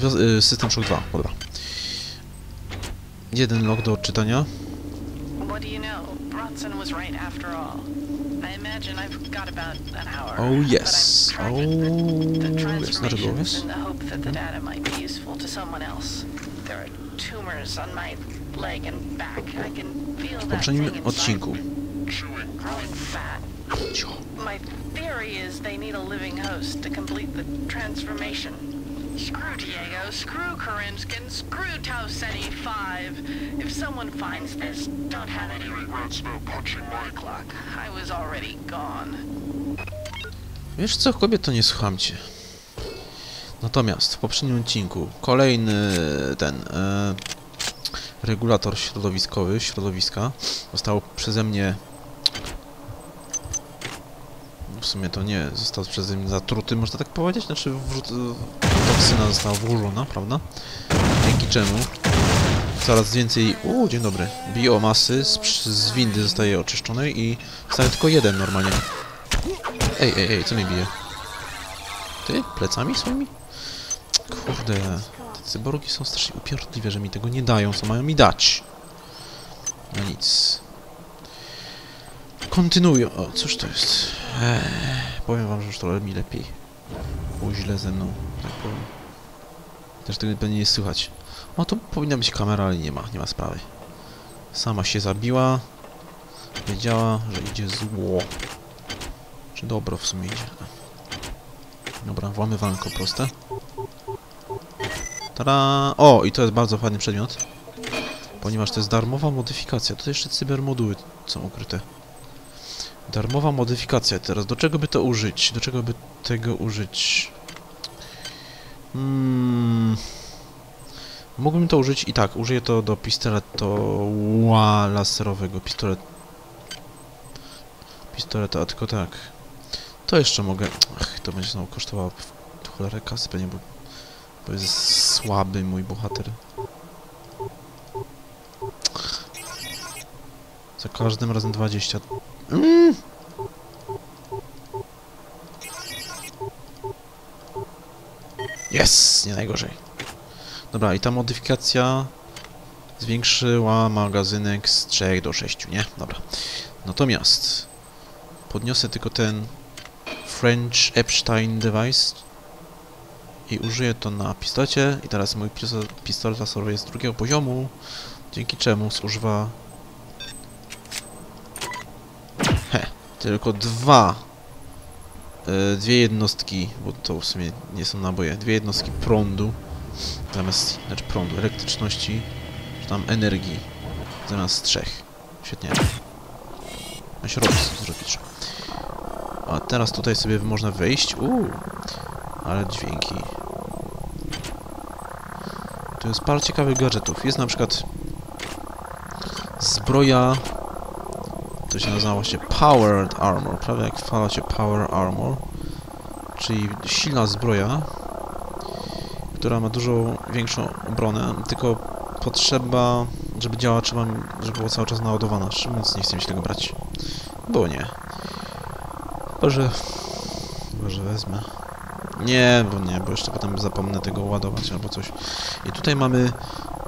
Y, System Shock 2, dobra. Jeden log do odczytania. Oh, yes. Oh, yes, not a yes. the hope that the data might be useful to someone else. There are tumors on my leg and back. I can feel that thing odcinku. growing fat. My theory is they need a living host to complete the transformation. Screw Diego, screw Karinskin, screw Tau Ceti 5. If someone finds this, don't have any regrets about punching my clock. I was already gone. Wiesz co, kobieto, nie słucham cię. Natomiast w poprzednim odcinku kolejny ten e, regulator środowiskowy, środowiska został przeze mnie w sumie to nie, został przeze mnie zatruty, można tak powiedzieć, znaczy wrzut, toksyna została włożona, prawda? Dzięki czemu coraz więcej, u dzień dobry, biomasy z, z windy zostaje oczyszczonej i zostaje tylko jeden normalnie. Ej, ej, ej, co mnie bije? Ty? Plecami swoimi? Kurde, te cyborgi są strasznie upierdliwe, że mi tego nie dają, co mają mi dać. No nic. Kontynuuję. O, cóż to jest? Eee, powiem wam, że już trochę mi lepiej. Było źle ze mną, tak powiem. Też tego pewnie nie słychać. O, tu powinna być kamera, ale nie ma, nie ma sprawy. Sama się zabiła. Wiedziała, że idzie zło. Czy dobro w sumie idzie. Dobra, włamywanko proste. Tada! O, i to jest bardzo fajny przedmiot. Ponieważ to jest darmowa modyfikacja. To jeszcze cybermoduły są ukryte. Darmowa modyfikacja. Teraz do czego by to użyć? Do czego by tego użyć? Hmm... Mógłbym to użyć i tak, użyję to do pistoletu ła, laserowego. Pistolet... Pistoletu, a tylko tak. To jeszcze mogę... Ach, to będzie znowu kosztowało cholerę kasy pewnie, bo, bo jest słaby mój bohater. Za każdym razem 20. Mm! Jest! Nie najgorzej. Dobra, i ta modyfikacja zwiększyła magazynek z 3 do 6, nie? Dobra. Natomiast podniosę tylko ten French Epstein device i użyję to na pistolecie i teraz mój pisto- pistolet laserowy jest drugiego poziomu, dzięki czemu zużywa tylko dwa e, dwie jednostki, bo to w sumie nie są naboje, dwie jednostki prądu zamiast, znaczy prądu, elektryczności, czy tam energii zamiast trzech. Świetnie. Się robi zrobić. A teraz tutaj sobie można wejść. Uuu, ale dźwięki. Tu jest parę ciekawych gadżetów. Jest na przykład zbroja. To się nazywa właśnie Powered Armor, prawie jak w Falloutie Power Armor. Czyli silna zbroja, która ma dużo większą obronę, tylko potrzeba, żeby działała, trzeba, żeby była cały czas naładowana. Mówiąc, nie chcę mi się tego brać. Bo nie. Może... Może wezmę. Nie, bo nie, bo jeszcze potem zapomnę tego ładować albo coś. I tutaj mamy,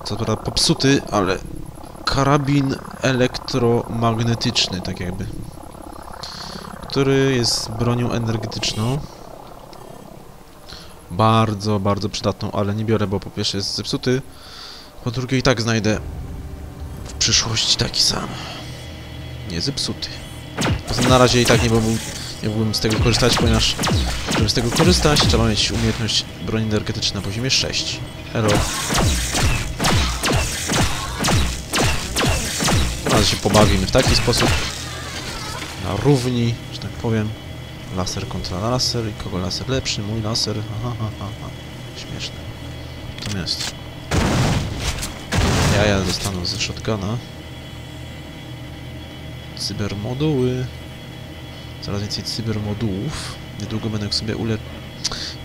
co prawda popsuty, ale karabin elektromagnetyczny, tak jakby. Który jest bronią energetyczną. Bardzo, bardzo przydatną, ale nie biorę, bo po pierwsze jest zepsuty, po drugie i tak znajdę w przyszłości taki sam. Nie zepsuty. Poza tym na razie i tak nie byłbym, nie mógłbym z tego korzystać, ponieważ żeby z tego korzystać, trzeba mieć umiejętność broni energetycznej na poziomie 6. Hello. Teraz się pobawimy w taki sposób. Na równi, tak powiem. Laser kontra laser i kogo laser lepszy? Mój laser. Aha, aha, aha. Śmieszne. Natomiast ja ja dostaną ze shotguna. Cybermoduły. Coraz więcej cybermodułów. Niedługo będę mógł sobie ule...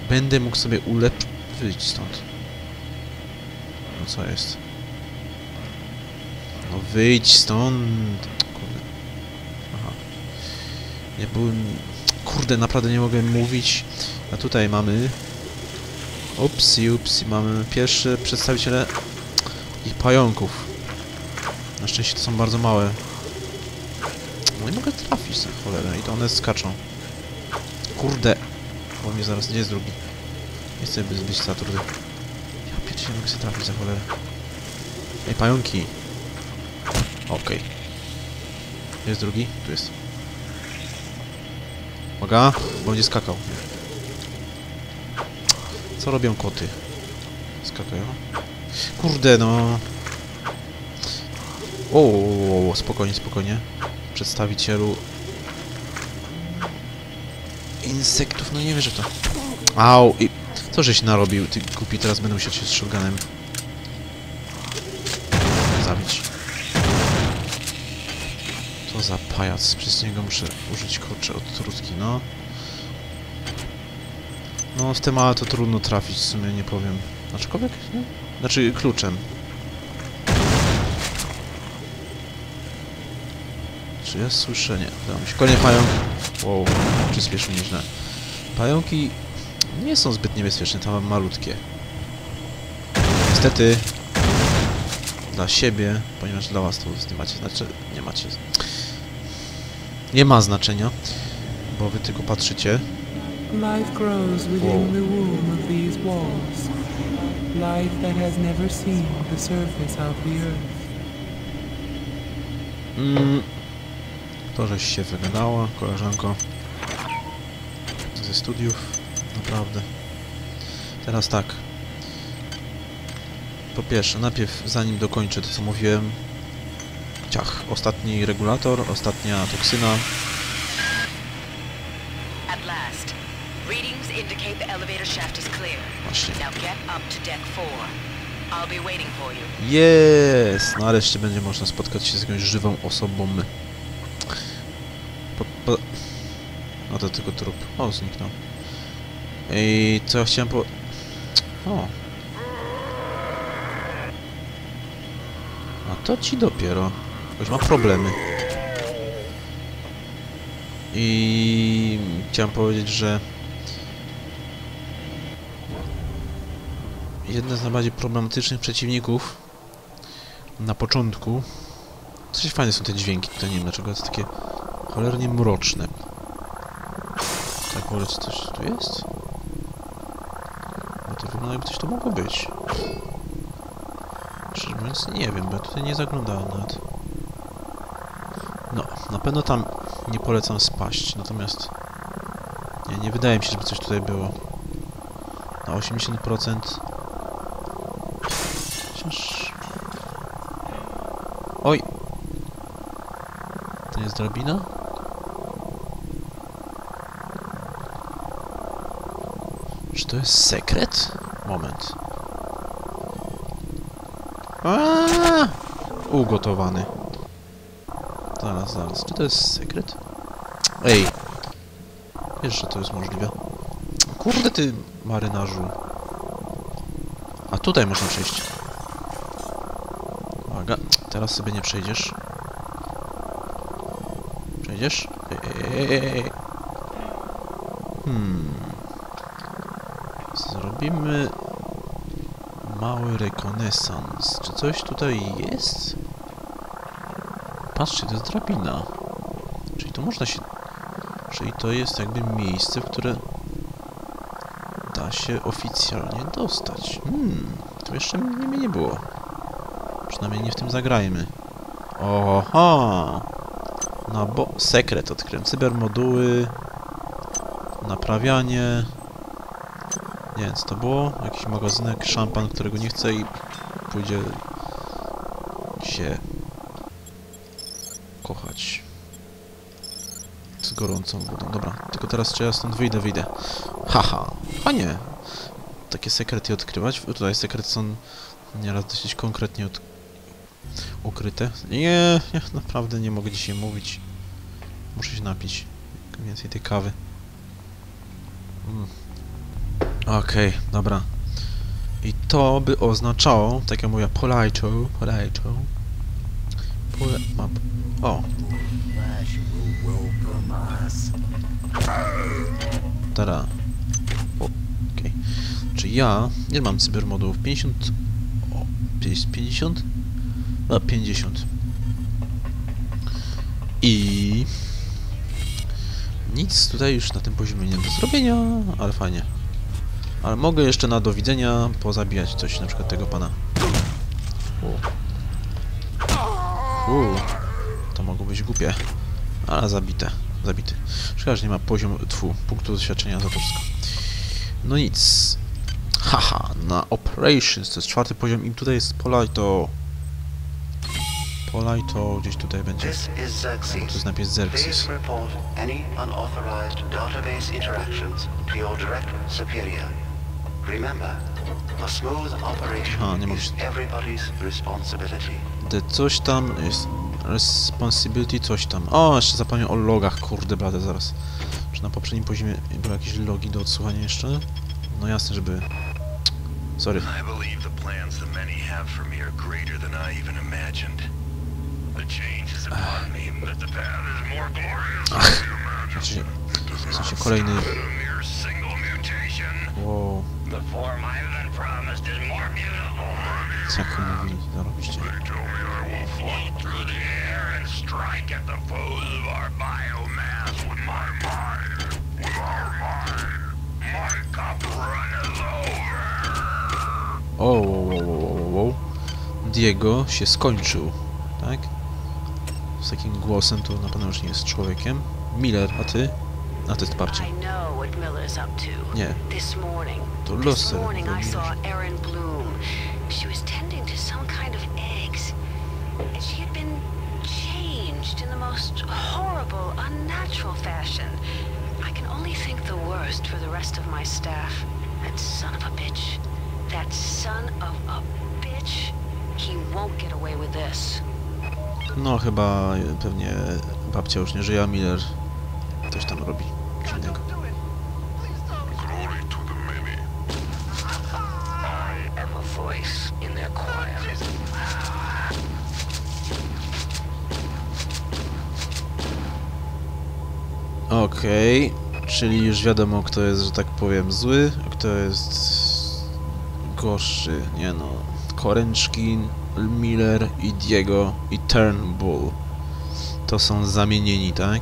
Będę mógł sobie ulep... Wyjść stąd. No co jest? No wyjdź stąd. Nie byłem... Kurde, naprawdę nie mogę mówić. A tutaj mamy... Upsi, upsi, mamy pierwsze przedstawiciele ich pająków. Na szczęście to są bardzo małe. No nie mogę trafić za cholerę i to one skaczą. Kurde! Bo mnie zaraz... Gdzie jest drugi? Nie chcę by zbyć Saturny. Ja pierwszy nie mogę sobie trafić za cholerę. Ej, pająki! Okej. Gdzie jest drugi? Tu jest. Uwaga, będzie skakał. Co robią koty? Skakają? Kurde, no... O, o, o, spokojnie, spokojnie. Przedstawicielu... Insektów, no nie wierzę w to. Au, i... Co żeś narobił? Ty głupi, teraz będę musiał cię z shotgunem... To za pajac, przez niego muszę użyć kurczę od trutki, no. No, w tym ale to trudno trafić, w sumie nie powiem. Aczkolwiek, nie? Znaczy, kluczem. Czy ja słyszę? Nie, udało mi się. Kolejny pająk. Wow, przyspieszył nieźle. Pająki nie są zbyt niebezpieczne, tam malutkie. Niestety, dla siebie, ponieważ dla was to nie macie, znaczy, nie macie... Nie ma znaczenia, bo wy tylko patrzycie. Life grows within the womb of these walls. Life that has never seen the surface of the earth. Mm, to, żeś się wygadała, koleżanko. Ze studiów, naprawdę. Teraz tak. Po pierwsze, najpierw, zanim dokończę to, co mówiłem. Ciach, ostatni regulator, ostatnia toksyna. Właśnie. Jest! Nareszcie będzie można spotkać się z jakąś żywą osobą. Po, po... No to tylko trup. O, zniknął. I co ja chciałem po... O. A to ci dopiero. Już ma problemy. I chciałem powiedzieć, że jeden z najbardziej problematycznych przeciwników na początku. Coś fajne są te dźwięki, tutaj nie wiem dlaczego, to takie cholernie mroczne. Tak, może coś tu jest? Bo to wygląda jakby coś tu mogło być. Szczerze mówiąc nie wiem, bo ja tutaj nie zaglądałem nawet. No, na pewno tam nie polecam spaść, natomiast... Nie, nie wydaje mi się, żeby coś tutaj było. Na 80% Chociaż... Oj! To jest drabina? Czy to jest sekret? Moment. Aaaa! Ugotowany. Zaraz, zaraz. Czy to jest sekret? Ej! Wiesz, że to jest możliwe. Kurde ty, marynarzu. A tutaj można przejść. Uwaga, teraz sobie nie przejdziesz. Przejdziesz? Ej, ej, ej, ej. Hmm. Zrobimy mały rekonesans. Czy coś tutaj jest? Patrzcie, to jest drabina. Czyli to można się... Czyli to jest jakby miejsce, w które da się oficjalnie dostać. Hmm, tu jeszcze mnie nie było. Przynajmniej nie w tym zagrajmy. Oho! No bo sekret odkryłem. Cybermoduły, naprawianie. Nie wiem co to było. Jakiś magazynek, szampan, którego nie chcę i pójdzie się kochać z gorącą wodą. Dobra, tylko teraz czy ja stąd wyjdę, wyjdę. Haha, fajnie. Takie sekrety odkrywać. Tutaj sekrety są nieraz dosyć konkretnie od... ukryte. Nie, ja naprawdę nie mogę dzisiaj mówić. Muszę się napić. Więcej tej kawy. Mm. Okej, dobra. I to by oznaczało, tak jak mówię, polajczo, polajczo. Pole... O. Tara. Okej. Czy Znaczy ja nie mam cybermodów. 50... O, 50? A 50. I... Nic tutaj już na tym poziomie nie do zrobienia, ale fajnie. Ale mogę jeszcze na do widzenia pozabijać coś, na przykład tego pana. Być głupie. Ale zabite, zabity. Szkoda, że nie ma poziom, tfu, punktu doświadczenia za to wszystko. No nic. Haha, na Operations, to jest czwarty poziom i tutaj jest Polito. Polito gdzieś tutaj będzie. To jest napis Xerxes. Remember, a smooth operation Aha, nie mogę is everybody's responsibility. Coś tam jest. Responsibility coś tam. O, jeszcze zapomniałem o logach, kurde blade zaraz. Czy na poprzednim poziomie były jakieś logi do odsłuchania jeszcze? No jasne, żeby... Sorry. I believe the plans the many have for me are greater than I even imagined. The change is upon me, but the path is more glorious than you imagine. Kolejny... Wow, The form I've co jak mówili, runneth over. O, wow, wow, wow. Diego się skończył, tak? Z takim głosem to na pewno już nie jest człowiekiem. Miller, a ty? A ty parcie. I know what Miller's up to. Nie, This morning. to This morning I saw Erin Bloom. She was tending to some kind of eggs. And she had been changed in the most horrible, unnatural fashion. I can only think the worst for the rest of my staff. That son of a bitch. That son of a bitch. He won't get away with this. No chyba pewnie babcia już nie żyje, Miller coś tam robi dziwnego. Okej, czyli już wiadomo kto jest, że tak powiem, zły, a kto jest gorszy, nie no. Koręczkin, Miller i Diego i Turnbull. To są zamienieni, tak?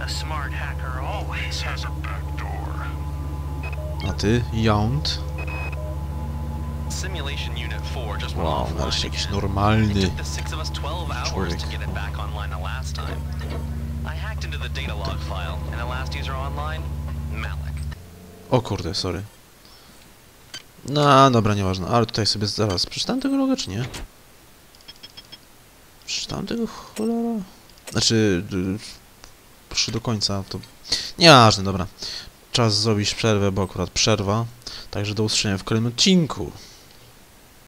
A smart hacker always has a back door. A ty, Yount? Simulation Unit 4 just went Wow, offline again. It normalny. took the six of us 12 hours to get it back online the last time. I hacked into the data log file, and the last user online, Malik. O kurde, sorry. No, dobra, nieważne. Ale tutaj sobie zaraz przeczytałem tego loga, czy nie? Przeczytałem tego cholera? Znaczy, proszę do końca, to... Nieważne, dobra. Czas zrobić przerwę, bo akurat przerwa. Także do usłyszenia w kolejnym odcinku.